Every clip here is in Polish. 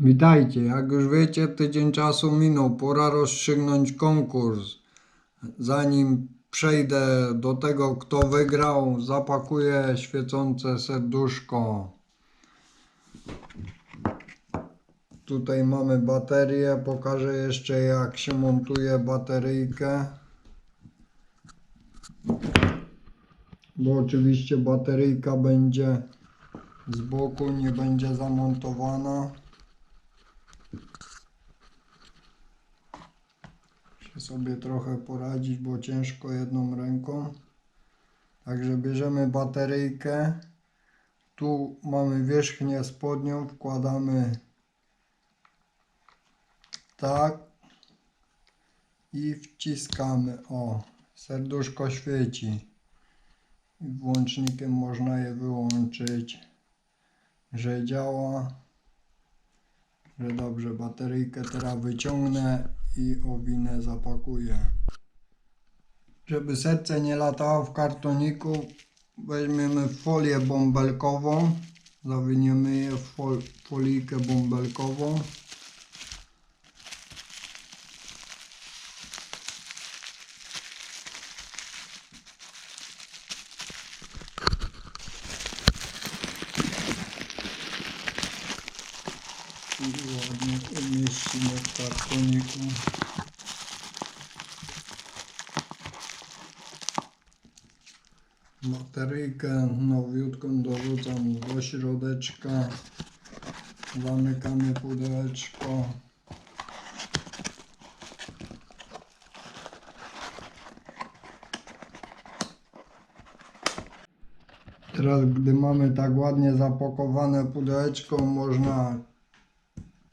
Witajcie, jak już wiecie, tydzień czasu minął, pora rozstrzygnąć konkurs. Zanim przejdę do tego, kto wygrał, zapakuję świecące serduszko. Tutaj mamy baterię, pokażę jeszcze jak się montuje bateryjkę. Bo oczywiście bateryjka będzie z boku, nie będzie zamontowana. Sobie trochę poradzić, bo ciężko jedną ręką. Także bierzemy bateryjkę. Tu mamy wierzchnię spodnią, wkładamy tak i wciskamy. O, serduszko świeci. Włącznikiem można je wyłączyć, że działa. Że dobrze, bateryjkę teraz wyciągnę i owinę zapakuję. Żeby serce nie latało w kartoniku, weźmiemy folię bąbelkową, zawiniemy je w fol folijkę bąbelkową. I ładnie umieścimy w kartoniku. Bateryjkę nowiutką dorzucam do środeczka. Zamykamy pudełeczko. Teraz, gdy mamy tak ładnie zapakowane pudełeczko, można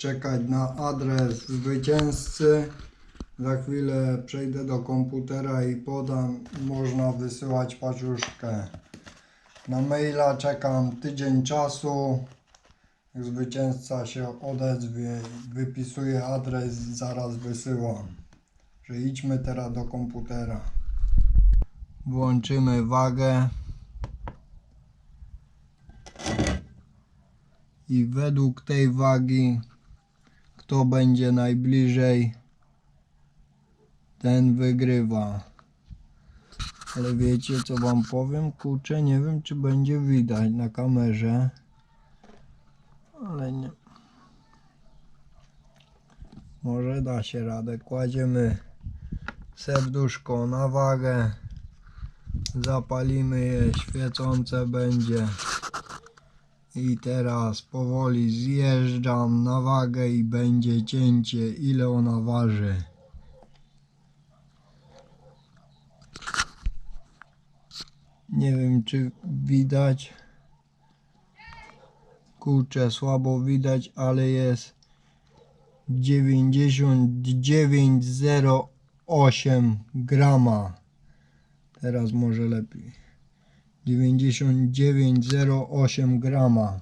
czekać na adres zwycięzcy. Za chwilę przejdę do komputera i podam. Można wysyłać paczuszkę. Na maila czekam tydzień czasu. Zwycięzca się odezwie, wypisuję adres zaraz wysyłam. Że idźmy teraz do komputera. Włączymy wagę. I według tej wagi kto będzie najbliżej, ten wygrywa. Ale wiecie co wam powiem? Kurczę, nie wiem czy będzie widać na kamerze. Ale nie. Może da się radę. Kładziemy serduszko na wagę. Zapalimy je, świecące będzie. I teraz powoli zjeżdżam na wagę i będzie cięcie ile ona waży. Nie wiem czy widać. Kurczę, słabo widać, ale jest 99,08 grama. Teraz może lepiej. 99,08 grama.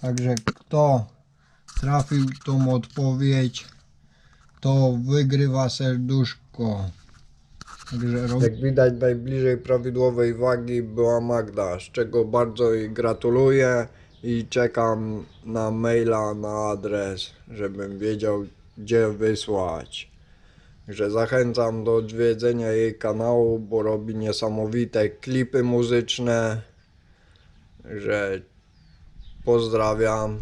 Także kto trafił tą odpowiedź, to wygrywa serduszko. Także rob... Jak widać najbliżej prawidłowej wagi była Magda, z czego bardzo jej gratuluję i czekam na maila na adres, żebym wiedział gdzie wysłać. Że zachęcam do odwiedzenia jej kanału, bo robi niesamowite klipy muzyczne. Że pozdrawiam.